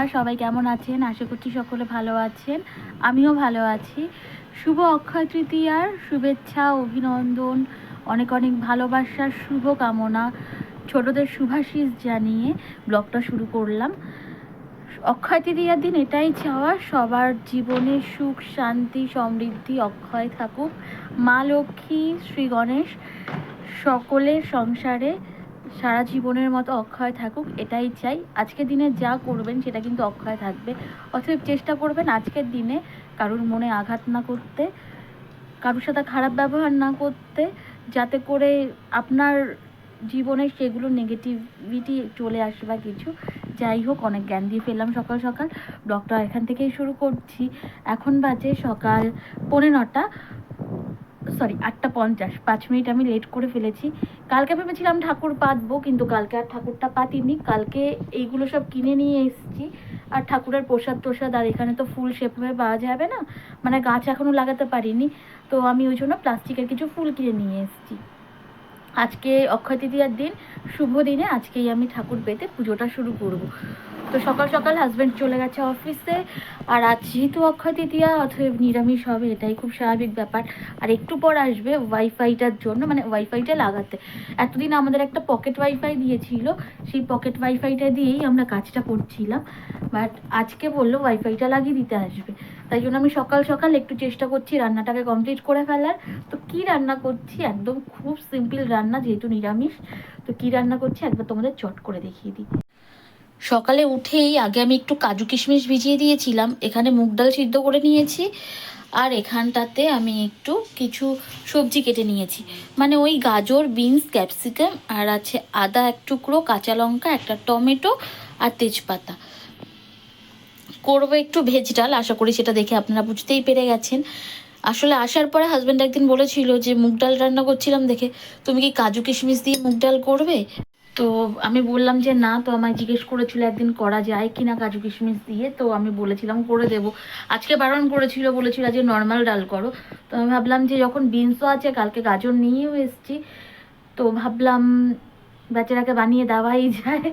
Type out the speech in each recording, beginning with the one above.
বন্ধুরা সবাই কেমন আছেন? আশা করছি সকলে ভালো আছেন। আমিও ভালো আছি। শুভ অক্ষয় তৃতীয়ার শুভেচ্ছা, অভিনন্দন, অনেক অনেক ভালোবাসার শুভ কামনা। ছোটদের শুভাশিস জানিয়ে ব্লগটা শুরু করলাম। অক্ষয় তৃতীয়ার দিন এটাই চাওয়া, সবার জীবনে সুখ, শান্তি, সমৃদ্ধি, অক্ষয় থাকুক। মা লক্ষ্মী, শ্রী গণেশ, সকলের সংসারে সারা জীবনের মতো অক্ষয় থাকুক, এটাই চাই। আজকের দিনে যা করবেন সেটা কিন্তু অক্ষয় থাকবে। অতএব চেষ্টা করবেন আজকের দিনে কারুর মনে আঘাত না করতে, কারুর সাথে খারাপ ব্যবহার না করতে, যাতে করে আপনার জীবনে সেগুলো নেগেটিভিটি চলে আসে বা কিছু। যাই হোক, অনেক জ্ঞান দিয়ে ফেললাম সকাল সকাল। ব্লগটা এখান থেকেই শুরু করছি। এখন বাজে সকাল পৌনে নটা। সরি আটটা পঞ্চাশ। পাঁচ মিনিট আমি লেট করে ফেলেছি। কালকে ভেবেছিলাম ঠাকুর পাতবো, কিন্তু কালকে আর ঠাকুরটা পাতিনি। কালকে এইগুলো সব কিনে নিয়ে এসেছি। আর ঠাকুরের প্রসাদ টোসাদ, আর এখানে তো ফুল সেভাবে পাওয়া যাবে না। মানে গাছ এখনও লাগাতে পারিনি। তো আমি ওই জন্য প্লাস্টিকের কিছু ফুল কিনে নিয়ে এসেছি। আজকে অক্ষয় তৃতীয়ার দিন, শুভ দিনে আজকেই আমি ঠাকুর পেতে পুজোটা শুরু করব। তো সকাল সকাল হাজব্যান্ড চলে গেছে অফিসে আর আজ যেহেতু অক্ষয় তৃতীয়া, অথবা নিরামিষ হবে, এটাই খুব স্বাভাবিক ব্যাপার। আর একটু পর আসবে ওয়াইফাইটার জন্য মানে ওয়াইফাইটা লাগাতে। এতদিন আমাদের একটা পকেট ওয়াইফাই দিয়েছিল, সেই পকেট ওয়াইফাইটা দিয়েই আমরা কাজটা করছিলাম। বাট আজকে বলল ওয়াইফাইটা লাগিয়ে দিতে আসবে। তাই জন্য আমি সকাল সকাল একটু চেষ্টা করছি রান্নাটাকে কমপ্লিট করে ফেলার। তো কি রান্না করছি? একদম খুব সিম্পল রান্না, যেহেতু নিরামিষ। তো কি রান্না করছি? একবার তোমাদের চট করে দেখিয়ে দিই। সকালে উঠেই আগে আমি একটু কাজু কিশমিশ ভিজিয়ে দিয়েছিলাম। এখানে মুগ ডাল সিদ্ধ করে নিয়েছি। আর এখানটাতে আমি একটু কিছু সবজি কেটে নিয়েছি। মানে ওই গাজর, বিনস, ক্যাপসিকাম, আর আছে আদা এক টুকরো, কাঁচা লঙ্কা, একটা টমেটো আর তেজপাতা। করব একটু ভেজ ডাল, আশা করি সেটা দেখে আপনারা বুঝতেই পেরে গেছেন। আসলে আসার পরে হাজব্যান্ড একদিন বলেছিল যে, মুগ ডাল রান্না করছিলাম দেখে, তুমি কি কাজু কিশমিশ দিয়ে মুগ ডাল করবে? তো আমি বললাম যে, না, তো আমায় জিজ্ঞেস করেছিল একদিন করা যায় কি না কাজু কিশমিশ দিয়ে, তো আমি বলেছিলাম করে দেব। আজকে বারণ করেছিল, বলেছিল যে নর্মাল ডাল করো। তো আমি ভাবলাম যে, যখন বিনসও আছে, কালকে গাজর নিয়েও এসেছি। তো ভাবলাম বেচারাকে বানিয়ে দেওয়াই যায়,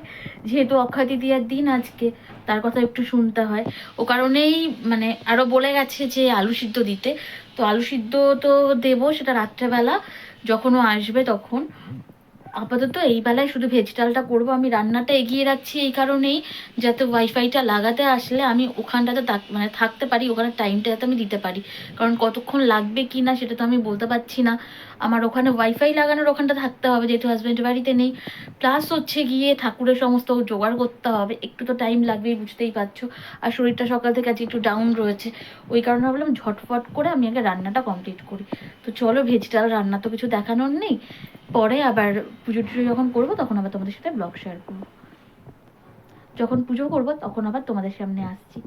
যেহেতু অক্ষয় তৃতীয়ার দিন আজকে, তার কথা একটু শুনতে হয়। ও কারণেই মানে আরও বলে গেছে যে আলু সিদ্ধ দিতে। তো আলু সিদ্ধ তো দেবো সেটা রাত্রেবেলা, যখন ও আসবে তখন। আপাতত এই বেলায় শুধু ভেজ ডালটা করব, আমি রান্নাটা এগিয়ে রাখছি এই কারণেই, যাতে ওয়াইফাইটা লাগাতে আসলে আমি ওখানটাতে মানে থাকতে পারি, ওখানে টাইমটা যাতে আমি দিতে পারি। কারণ কতক্ষণ লাগবে কি না সেটা তো আমি বলতে পারছি না। আমার ওখানে ওয়াইফাই লাগানোর ওখানটা থাকতে হবে, যেহেতু হাজব্যান্ড বাড়িতে নেই। প্লাস হচ্ছে গিয়ে ঠাকুরের সমস্ত জোগাড় করতে হবে। একটু তো টাইম লাগবেই, বুঝতেই পারছ। আর শরীরটা সকাল থেকে আজকে একটু ডাউন রয়েছে। ওই কারণে ভাবলাম ঝটফট করে আমি আগে রান্নাটা কমপ্লিট করি। তো চলো ভেজিটাল রান্না তো কিছু দেখানোর নেই। পরে আবার পুজো টুজো যখন করব, তখন আবার তোমাদের সাথে ব্লগ শেয়ার করব। যখন পুজো করব, তখন আবার তোমাদের সামনে আসছি।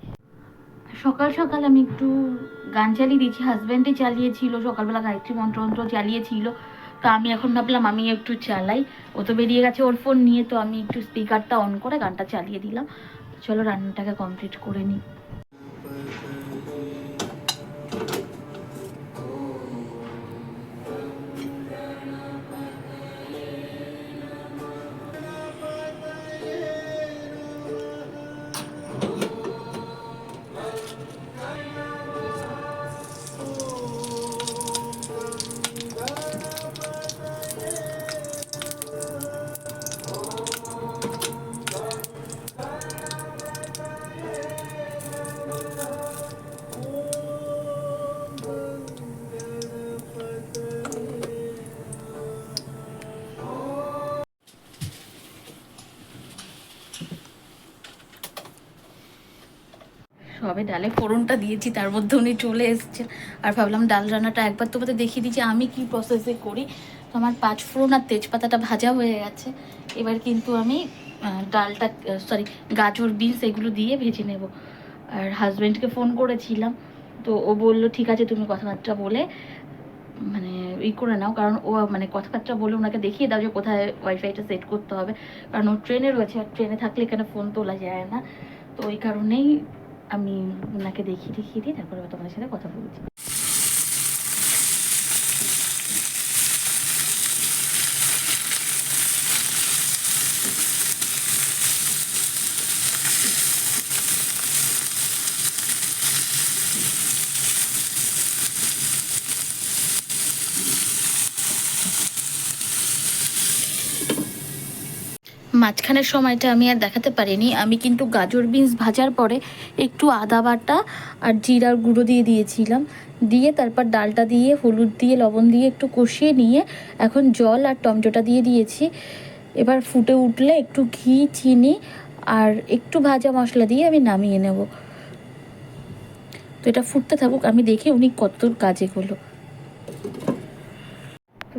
সকাল সকাল আমি একটু গান চালিয়ে দিয়েছি হাজব্যান্ডে চালিয়েছিল, সকালবেলা গায়ত্রী মন্ত্র মন্ত্র চালিয়েছিল। তো আমি এখন ভাবলাম, আমি একটু চালাই। ও তো বেরিয়ে গেছে ওর ফোন নিয়ে, তো আমি একটু স্পিকারটা অন করে গানটা চালিয়ে দিলাম। চলো রান্নাটাকে কমপ্লিট করে নিই। সবে ডালে ফোড়নটা দিয়েছি, তার মধ্যে উনি চলে এসেছেন। আর ভাবলাম ডাল রান্নাটা একবার তোমাদের দেখিয়ে যে আমি কি প্রসেসে করি। তো আমার পাঁচ ফোড়ন আর তেজপাতাটা ভাজা হয়ে গেছে। এবার কিন্তু আমি ডালটা সরি গাজর, বিনস এগুলো দিয়ে ভেজে নেব। আর হাজব্যান্ডকে ফোন করেছিলাম, তো ও বলল, ঠিক আছে, তুমি কথাবার্তা বলে মানে ই করে নাও। কারণ ও মানে কথাবার্তা বলে ওনাকে দেখিয়ে দাও যে কোথায় ওয়াইফাইটা সেট করতে হবে। কারণ ও ট্রেনে রয়েছে, আর ট্রেনে থাকলে এখানে ফোন তোলা যায় না? তো ওই কারণেই আমি ওনাকে দেখিয়ে দেখিয়ে দিয়ে তারপরে তোমাদের সাথে কথা বলছি। মাঝখানের সময়টা আমি আর দেখাতে পারিনি। আমি কিন্তু গাজর বিনস ভাজার পরে একটু আদা বাটা আর জিরার গুঁড়ো দিয়ে দিয়েছিলাম। দিয়ে তারপর ডালটা দিয়ে, হলুদ দিয়ে, লবণ দিয়ে একটু কষিয়ে নিয়ে এখন জল আর টমেটোটা দিয়ে দিয়েছি। এবার ফুটে উঠলে একটু ঘি, চিনি আর একটু ভাজা মশলা দিয়ে আমি নামিয়ে নেব। তো এটা ফুটতে থাকুক, আমি দেখি উনি কতদূর কাজে তো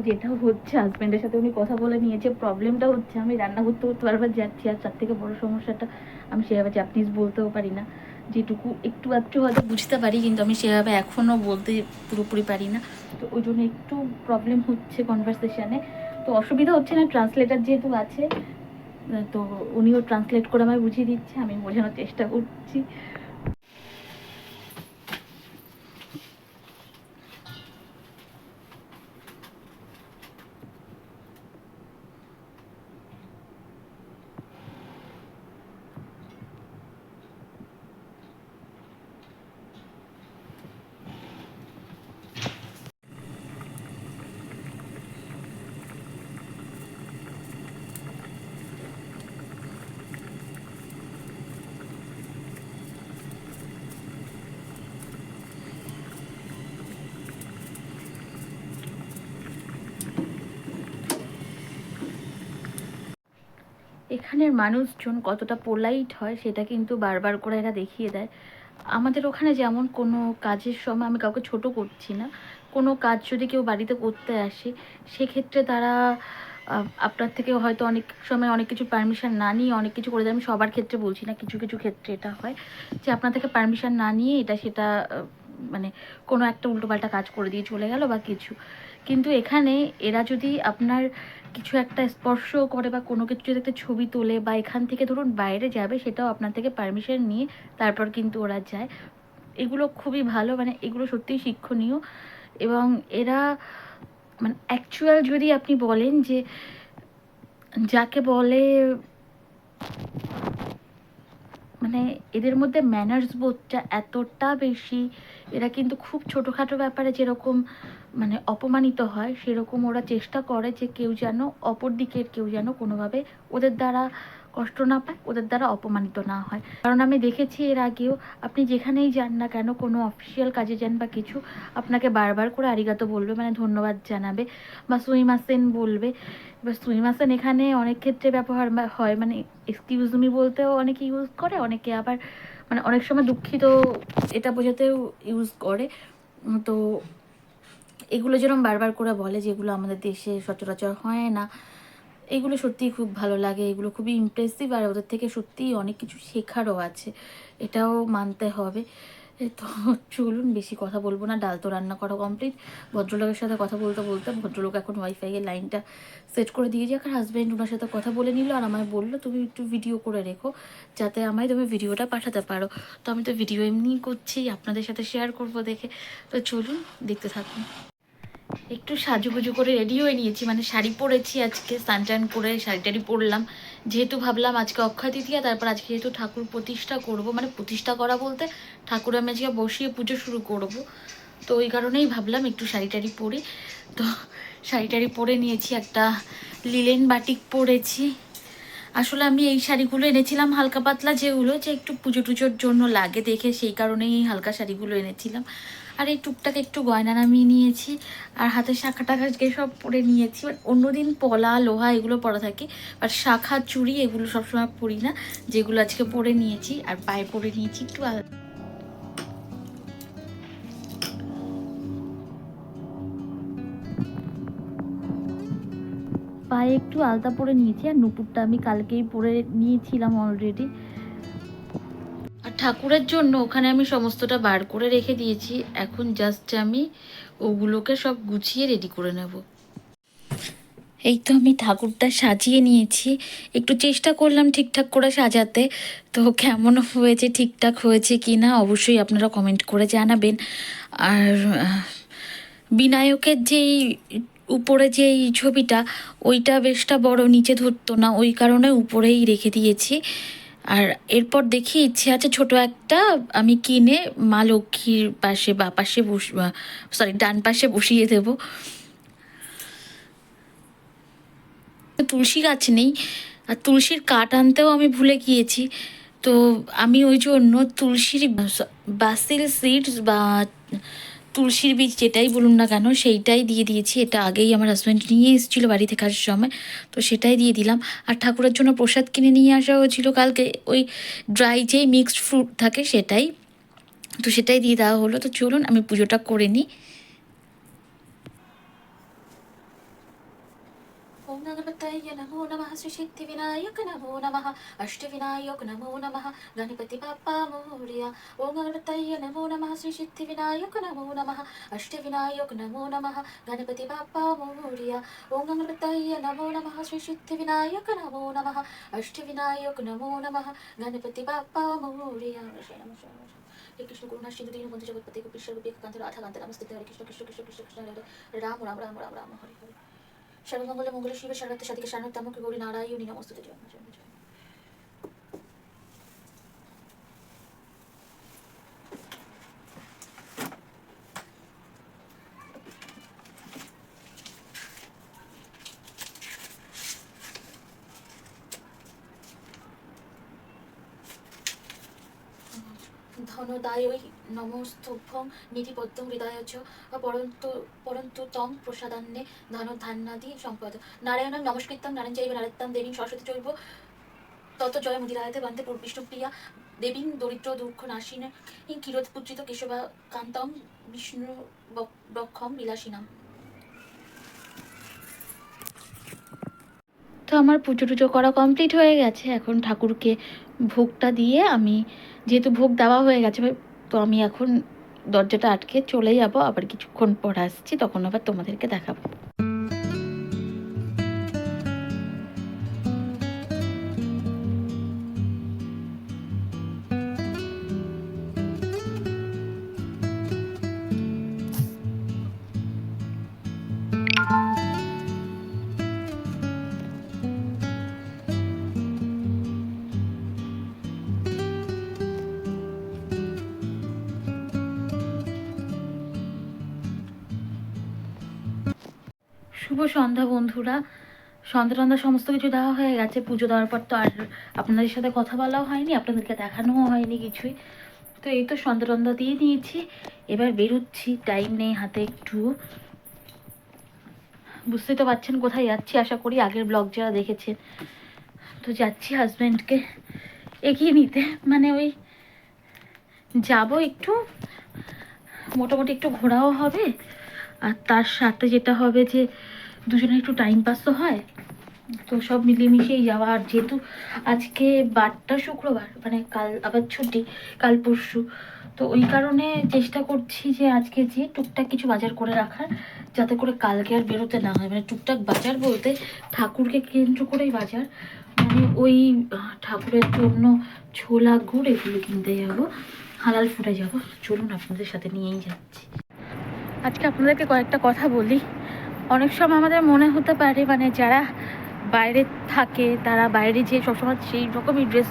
যেটা হচ্ছে হাজব্যান্ডের সাথে উনি কথা বলে নিয়েছে প্রবলেমটা হচ্ছে, আমি রান্না করতে করতে বারবার যাচ্ছি, আর তার থেকে বড় সমস্যাটা, আমি সেভাবে জাপানিজ বলতেও পারি না। যেটুকু একটু একটু হয়তো বুঝতে পারি, কিন্তু আমি সেভাবে এখনও বলতে পুরোপুরি পারি না। তো ওই জন্য একটু প্রবলেম হচ্ছে কনভারসেশনে তো অসুবিধা হচ্ছে না ট্রান্সলেটার যেহেতু আছে, তো উনিও ট্রান্সলেট করে আমায় বুঝিয়ে দিচ্ছে, আমি বোঝানোর চেষ্টা করছি। এখানের মানুষজন কতটা পোলাইট হয়, সেটা কিন্তু বারবার করে এরা দেখিয়ে দেয়। আমাদের ওখানে যেমন কোনো কাজের সময় আমি কাউকে ছোট করছি না। কোনো কাজ যদি কেউ বাড়িতে করতে আসে, সেক্ষেত্রে তারা আপনার থেকে হয়তো অনেক সময় অনেক কিছু পারমিশন না নিয়ে অনেক কিছু করে দেয়। আমি সবার ক্ষেত্রে বলছি না, কিছু কিছু ক্ষেত্রে এটা হয়। যে আপনার থেকে পারমিশন না নিয়ে এটা সেটা মানে কোনো একটা উল্টোপাল্টা কাজ করে দিয়ে চলে গেল বা কিছু। কিন্তু এখানে এরা যদি আপনার কিছু একটা স্পর্শ করে বা কোনো কিছু যদি একটা ছবি তোলে বা এখান থেকে ধরুন বাইরে যাবে, সেটাও আপনার থেকে পারমিশন নিয়ে তারপর কিন্তু ওরা যায়। এগুলো খুবই ভালো মানে এগুলো সত্যিই শিক্ষণীয়। এবং এরা মানে অ্যাকচুয়াল যদি আপনি বলেন যে যাকে বলে মানে এদের মধ্যে ম্যানার্স বোধটা এতটা বেশি, এরা কিন্তু খুব ছোটোখাটো ব্যাপারে যেরকম মানে অপমানিত হয়, সেরকম ওরা চেষ্টা করে যে কেউ যেন অপর দিকের কেউ যেন কোনোভাবে ওদের দ্বারা কষ্ট না পায়, ওদের দ্বারা অপমানিত না হয়। কারণ আমি দেখেছি এর আগেও, আপনি যেখানেই যান না কেন, কোনো অফিসিয়াল কাজে যান বা কিছু, আপনাকে বারবার করে আরিগাতো বলবে মানে ধন্যবাদ জানাবে বা সুইমাসেন বলবে। এবার সুইমাসেন এখানে অনেক ক্ষেত্রে ব্যবহার হয় মানে এক্সকিউজ মি বলতেও অনেকে ইউজ করে, অনেকে আবার মানে অনেক সময় দুঃখিত এটা বোঝাতেও ইউজ করে। তো এগুলো যেরকম বারবার করে বলে যেগুলো আমাদের দেশে সচরাচর হয় না, এগুলো সত্যিই খুব ভালো লাগে। এগুলো খুবই ইমপ্রেসিভ আর ওদের থেকে সত্যিই অনেক কিছু শেখারও আছে। এটাও মানতে হবে। তো চলুন, বেশি কথা বলব না। ডাল তো রান্না করা কমপ্লিট ভদ্রলোকের সাথে কথা বলতে বলতে ভদ্রলোক এখন ওয়াইফাই এর লাইনটা সেট করে দিয়ে যাক আর হাজব্যান্ড ওনার সাথে কথা বলে নিল আর আমায় বলল, তুমি একটু ভিডিও করে রেখো যাতে আমায় তুমি ভিডিওটা পাঠাতে পারো। তো আমি তো ভিডিও এমনিই করছি, আপনাদের সাথে শেয়ার করব দেখে। তো চলুন, দেখতে থাকুন। একটু সাজুগুজু করে রেডি হয়ে নিয়েছি মানে শাড়ি পরেছি আজকে স্নান টান করে শাড়ি টাড়ি পরলাম। যেহেতু ভাবলাম আজকে অক্ষয় তৃতীয়া, তারপর আজকে যেহেতু ঠাকুর প্রতিষ্ঠা করব মানে প্রতিষ্ঠা করা বলতে ঠাকুর আমি আজকে বসিয়ে পুজো শুরু করব। তো ওই কারণেই ভাবলাম একটু শাড়ি টাড়ি পরি। তো শাড়ি টাড়ি পরে নিয়েছি একটা লিলেন বাটিক পরেছি। আসলে আমি এই শাড়িগুলো এনেছিলাম হালকা পাতলা যেগুলো, যে একটু পুজো টুজোর জন্য লাগে দেখে, সেই কারণেই এই হালকা শাড়িগুলো এনেছিলাম। আর এই টুকটাক একটু গয়না নামিয়ে নিয়েছি, আর হাতে শাখা টাখা সব পরে নিয়েছি। বাট অন্যদিন পলা, লোহা এগুলো পরা থাকে বাট শাখা, চুড়ি এগুলো সবসময় পরি না, যেগুলো আজকে পরে নিয়েছি, আর পায়ে পরে নিয়েছি একটু আলাদা পায়ে একটু আলতা পরে নিয়েছি, আর নুপুরটা আমি কালকেই পরে নিয়েছিলাম অলরেডি ঠাকুরের জন্য ওখানে আমি সমস্তটা বার করে রেখে দিয়েছি। এখন জাস্ট আমি ওগুলোকে সব গুছিয়ে রেডি করে নেব। এই তো আমি ঠাকুরটা সাজিয়ে নিয়েছি। একটু চেষ্টা করলাম ঠিকঠাক করে সাজাতে। তো কেমন হয়েছে, ঠিকঠাক হয়েছে কি না অবশ্যই আপনারা কমেন্ট করে জানাবেন। আর বিনায়কের যেই উপরে যেই ছবিটা, ওইটা বেশটা বড়, নিচে ধরতো না। ওই কারণে উপরেই রেখে দিয়েছি। আর এরপর দেখি ইচ্ছে আছে ছোট একটা, আমি কিনে মা লক্ষ্মীর পাশে, বা পাশে বস সরি ডান পাশে বসিয়ে দেবো। তুলসী গাছ নেই, আর তুলসীর কাঠ আনতেও আমি ভুলে গিয়েছি। তো আমি ওই জন্য তুলসীর, বাসিল সিডস বা তুলসীর বীজ যেটাই বলুন না কেন, সেইটাই দিয়ে দিয়েছি। এটা আগেই আমার হাজব্যান্ড নিয়ে এসেছিল বাড়ি থেকে আসার সময়, তো সেটাই দিয়ে দিলাম। আর ঠাকুরের জন্য প্রসাদ কিনে নিয়ে আসা হয়েছিল কালকে। ওই ড্রাই যেই মিক্সড ফ্রুট থাকে সেটাই, তো সেটাই দিয়ে দেওয়া হলো। তো চলুন, আমি পুজোটা করে নিই। ॐ गणपतये नमो नमः श्रीसिद्धिविनायक नमो नमः अष्टविनायक नमो नमः गणपति बाप्पा मोर्या ॐ गणपतये नमो नमः श्रीसिद्धिविनायक नमो नमः अष्टविनायक नमो नमः गणपति बाप्पा मोर्या ॐ गणपतये नमो नमः श्रीसिद्धिविनायक नमो नमः अष्टविनायक नमो नमः गणपति बाप्पा मोर्या हे कृष्ण करुणा सिंधु दीन बंधु जगतपति गोपीश्वर गोपी कांत राधा कांत नमस्ते हरे कृष्ण कृष्ण कृष्ण कृष्ण कृष्ण हरे हरे राम राम राम राम राम हरे हरे সর্বমঙ্গলে মঙ্গলে শিবের সারাতে সাদিকে সারণাত্মক গৌরী নারায়ণী নমস্তুতে জয় মা, জয় মা, জয় মা। ধনদায়ৈ নমস্তুভ্যং নিধিবদ্ধং হৃদয় চ পরন্তু পরন্তু তং প্রসাদান্নে ধন ধান্যাদি সম্পদ। নারায়ণং নারায়ণ সরস্বতী তত জয় মুদিরায়তে বিষ্ণুপ্রিয়া দেবীং দরিদ্র দুঃখ কেশবা কান্তম বিষ্ণু বক- বক্ষম বিলাসিনাম। তো আমার পুজো টুজো করা কমপ্লিট হয়ে গেছে। এখন ঠাকুরকে ভোগটা দিয়ে আমি যেহেতু ভোগ দেওয়া হয়ে গেছে তো আমি এখন দরজাটা আটকে চলে যাব, আবার কিছুক্ষণ পর আসছি, তখন আবার তোমাদেরকে দেখাবো। শুভ সন্ধ্যা বন্ধুরা। সন্ধ্যা টন্ধা সমস্ত কিছু দেওয়া হয়ে গেছে। পুজো দেওয়ার পর তো আর আপনাদের সাথে কথা বলাও হয়নি, আপনাদেরকে দেখানোও হয়নি কিছুই। তো এই তো সন্ধ্যা টন্ধা দিয়ে নিয়েছি এবার বেরোচ্ছি টাইম নেই হাতে একটু। বুঝতেই তো পারছেন কোথায় যাচ্ছি, আশা করি আগের ব্লগ যারা দেখেছেন। তো যাচ্ছি হাজব্যান্ডকে এগিয়ে নিতে। মানে ওই যাব একটু, মোটামুটি একটু ঘোরাও হবে। আর তার সাথে যেটা হবে যে দুজনে একটু টাইম পাস তো হয়, তো সব মিলিয়ে মিশিয়েই যাওয়া। আর যেহেতু আজকে বারটা শুক্রবার মানে কাল আবার ছুটি, কাল পরশু, তো ওই কারণে চেষ্টা করছি যে আজকে যে টুকটাক কিছু বাজার করে রাখার, যাতে করে কালকে আর বেরোতে না হয়। মানে টুকটাক বাজার বলতে ঠাকুরকে কেন্দ্র করেই বাজার। মানে ওই ঠাকুরের জন্য ছোলা গুড় এগুলো কিনতে যাব, হালাল ফুটে যাব। চলুন আপনাদের সাথে নিয়েই যাচ্ছি। আজকে আপনাদেরকে কয়েকটা কথা বলি। অনেক সময় আমাদের মনে হতে পারে মানে যারা বাইরে থাকে, তারা বাইরে যেয়ে সবসময় সেই রকমই ড্রেস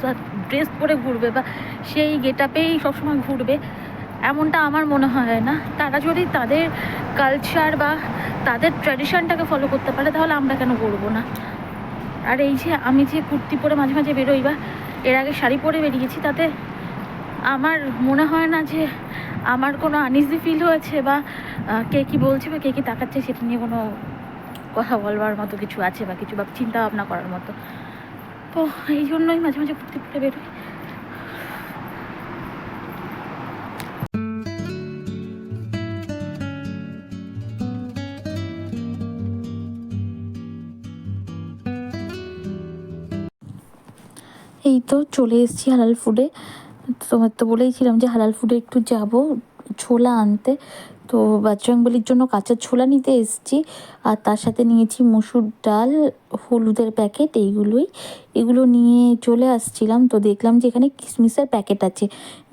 ড্রেস পরে ঘুরবে বা সেই গেট আপেই সবসময় ঘুরবে, এমনটা আমার মনে হয় না। তারা যদি তাদের কালচার বা তাদের ট্র্যাডিশনটাকে ফলো করতে পারে, তাহলে আমরা কেন করব না? আর এই যে আমি যে কুর্তি পরে মাঝে মাঝে বেরোই বা এর আগে শাড়ি পরে বেরিয়েছি, তাতে আমার মনে হয় না যে আমার কোনো আনইজি ফিল হয়েছে বা কে কী বলছে বা কে কী তাকাচ্ছে সেটা নিয়ে কোনো কথা বলবার মতো কিছু আছে বা কিছু বা চিন্তা ভাবনা করার মতো। তো এই জন্যই মাঝে মাঝে ঘুরতে ফুটতে বেরোই এই তো চলে এসেছি হালাল ফুডে তোমার তো বলেইছিলাম যে হালাল ফুডে একটু যাব, ছোলা আনতে। তো বাজরংবলির জন্য কাঁচা ছোলা নিতে এসেছি, আর তার সাথে নিয়েছি মুসুর ডাল, হলুদের প্যাকেট এইগুলোই। এগুলো নিয়ে চলে আসছিলাম, তো দেখলাম যে এখানে কিশমিশের প্যাকেট আছে।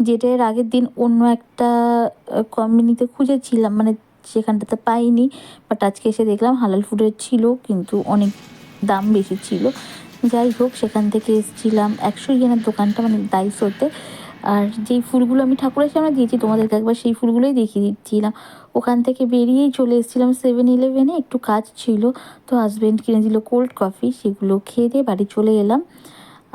যেটা এর আগের দিন অন্য একটা কোম্পানিতে খুঁজেছিলাম মানে সেখানটাতে পাইনি। বাট আজকে এসে দেখলাম হালাল ফুডের ছিল, কিন্তু অনেক দাম বেশি ছিল। যাই হোক, সেখান থেকে এসেছিলাম। একশো ইয়েনের দোকানটা মানে দাইসোতে আর যেই ফুলগুলো আমি ঠাকুরের সামনে দিয়েছি, তোমাদেরকে একবার সেই ফুলগুলোই দেখিয়ে দিচ্ছিলাম। ওখান থেকে বেরিয়েই চলে এসেছিলাম সেভেন ইলেভেনে একটু কাজ ছিল, তো হাজব্যান্ড কিনে দিল কোল্ড কফি সেগুলো খেয়ে দিয়ে বাড়ি চলে এলাম।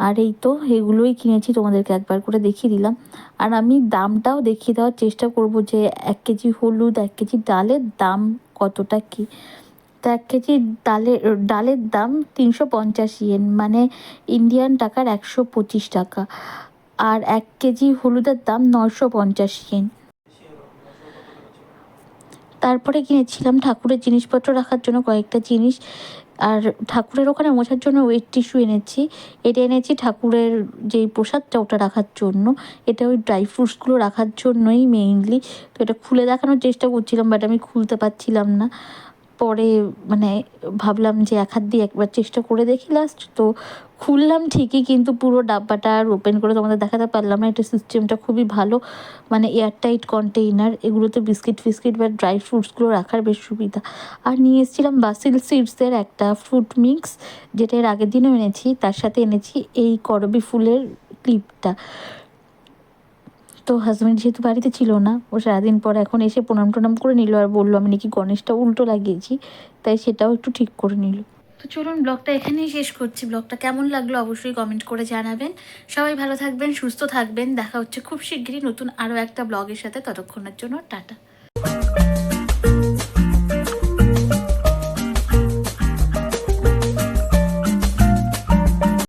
আর এই তো এগুলোই কিনেছি, তোমাদেরকে একবার করে দেখিয়ে দিলাম। আর আমি দামটাও দেখিয়ে দেওয়ার চেষ্টা করব যে এক কেজি হলুদ, এক কেজি ডালের দাম কতটা কী? তো এক কেজি ডালের ডালের দাম তিনশো পঞ্চাশ ইয়েন মানে ইন্ডিয়ান টাকার একশো পঁচিশ টাকা। আর এক কেজি হলুদের দাম নশো পঞ্চাশ ইয়েন। তারপরে কিনেছিলাম ঠাকুরের জিনিসপত্র রাখার জন্য কয়েকটা জিনিস। আর ঠাকুরের ওখানে মোছার জন্য ওয়েট টিস্যু এনেছি। এটা এনেছি ঠাকুরের যেই প্রসাদটা ওটা রাখার জন্য। এটা ওই ড্রাই ফ্রুটসগুলো রাখার জন্যই মেইনলি তো এটা খুলে দেখানোর চেষ্টা করছিলাম বাট আমি খুলতে পারছিলাম না। পরে মানে ভাবলাম যে এক হাত দিয়ে একবার চেষ্টা করে দেখি লাস্ট তো খুললাম ঠিকই কিন্তু পুরো ডাব্বাটা আর ওপেন করে তোমাদের দেখাতে পারলাম না। এটা সিস্টেমটা খুবই ভালো মানে এয়ারটাইট কন্টেইনার এগুলোতে বিস্কিট ফিস্কিট বা ড্রাই ফ্রুটসগুলো রাখার বেশ সুবিধা। আর নিয়ে এসেছিলাম বাসিল সিডসের একটা ফ্রুট মিক্স যেটা এর আগের দিনও এনেছি, তার সাথে এনেছি এই করবি ফুলের ক্লিপটা তো হাজব্যান্ড যেহেতু বাড়িতে ছিল না, ও সারাদিন পর এখন এসে প্রণাম টনাম করে নিল আর বলল, আমি নাকি গণেশটা উল্টো লাগিয়েছি, তাই সেটাও একটু ঠিক করে নিল। তো চলুন ব্লগটা এখানেই শেষ করছি। ব্লগটা কেমন লাগল অবশ্যই কমেন্ট করে জানাবেন। সবাই ভালো থাকবেন, সুস্থ থাকবেন। দেখা হচ্ছে খুব শিগগিরই নতুন আরও একটা ব্লগের সাথে। ততক্ষণের জন্য টাটা।